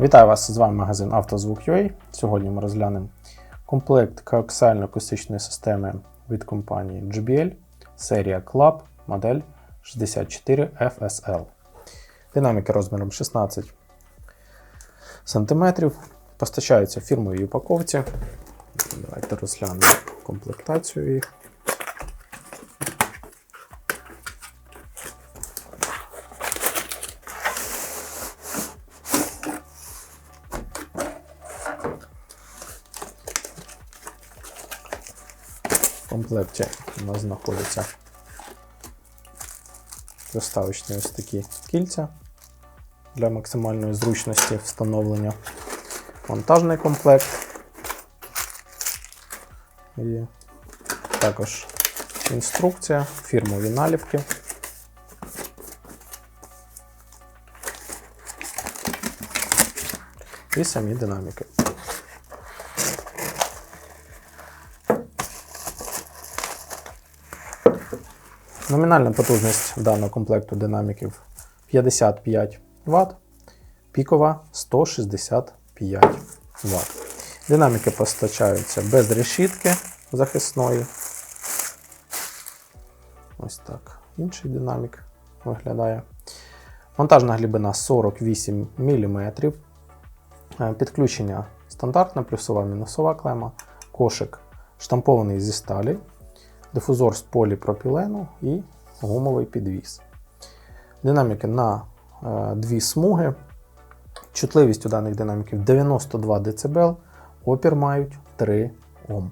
Вітаю вас! З вами магазин «Автозвук.UA». Сьогодні ми розглянемо комплект коаксіально-акустичної системи від компанії JBL, серія Club, модель 64 FSL. Динаміки розміром 16 см. Постачаються в упаковці. Давайте розглянемо комплектацію їх. Комплекті у нас знаходяться доставочні ось такі кільця для максимальної зручності встановлення. Монтажний комплект. І також інструкція, фірмові наліпки. І самі динаміки. Номінальна потужність даного комплекту динаміків 55 Вт, пікова 165 Вт. Динаміки постачаються без решітки захисної. Ось так. Інший динамік виглядає. Монтажна глибина 48 мм. Підключення стандартна, плюсова мінусова клема, кошик штампований зі сталі, дифузор з поліпропілену і гумовий підвіс. Динаміки на е, дві смуги. Чутливість у даних динаміків 92 дБ, опір мають 3 Ом.